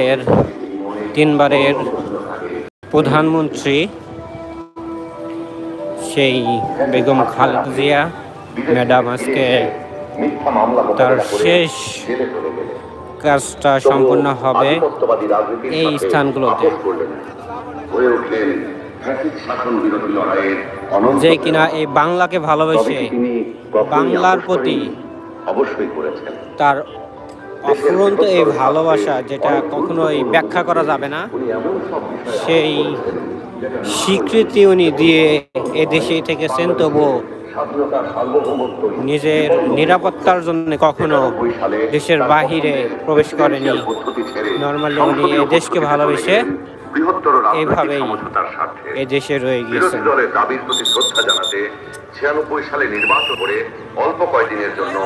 এর তিনবারের প্রধানমন্ত্রী সেই বেগম খালেদা জিয়া ম্যাডাম আজকে তার শেষ। কাজটা সম্পূর্ণ হবে এই স্থানগুলোতে। যে কিনা এই বাংলাকে ভালোবেসে বাংলার প্রতি অবশ্যই করেছেন তার অফুরন্ত এই ভালোবাসা যেটা কখনোই ব্যাখ্যা করা যাবে না, সেই স্বীকৃতি উনি দিয়ে এ দেশে থেকেছেন, তবুও নিজের নিরাপত্তার জন্য কখনো দেশের বাহিরে প্রবেশ করেনি। নর্মালি উনি দেশকে ভালোবেসে বৃহত্তর রাজনৈতিক সমঝোতার স্বার্থে রয়ে বিরোধী দলের দাবির প্রতি শ্রদ্ধা জানাতে ছিয়ানব্বই সালে নির্বাচন করে অল্প কয়েকদিনের জন্য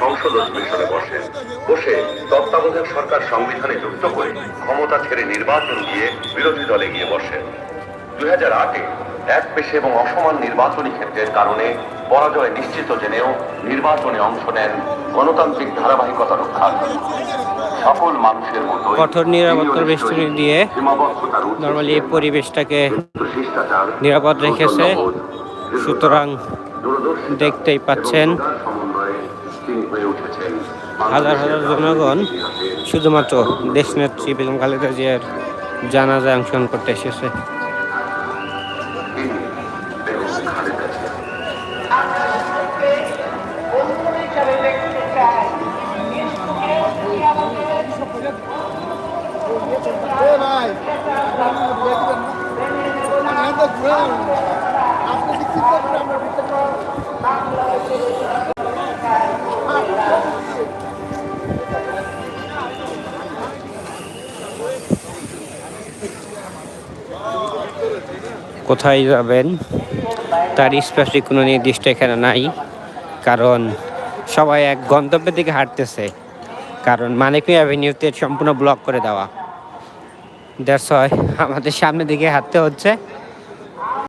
সংসদ অধিবেশনে বসেন। বসে তত্ত্বাবধায়ক সরকার সংবিধানে যুক্ত করে ক্ষমতা ছেড়ে নির্বাচন দিয়ে বিরোধী দলে গিয়ে বসেন। দুই হাজার আটে এক পেশে এবং অসমান নির্বাচনী ক্ষেত্রের কারণে পরাজয় নিশ্চিত জেনেও নির্বাচনে অংশ নেন গণতান্ত্রিক ধারাবাহিকতা রক্ষার। সকল মানুষের মতো কঠোর নিরাপত্তার বেষ্টনী দিয়ে নর্মালি এই পরিবেশটাকে নিরাপদ রেখেছে। সুতরাং দেখতেই পাচ্ছেন হাজার হাজার জনগণ শুধুমাত্র দেশ দেশনেত্রী বেগম খালেদা জিয়ার জানাজায় অংশগ্রহণ করতে এসেছে। কোথায় যাবেন? তার স্পেসিফিক কোনো নির্দিষ্ট এখানে নাই, কারণ সবাই এক গন্তব্যের দিকে হাঁটতেছে। কারণ মানিকমি অ্যাভিনিউতে সম্পূর্ণ ব্লক করে দেওয়া। দ্যাটস হয়। আমাদের সামনের দিকে হাঁটতে হচ্ছে।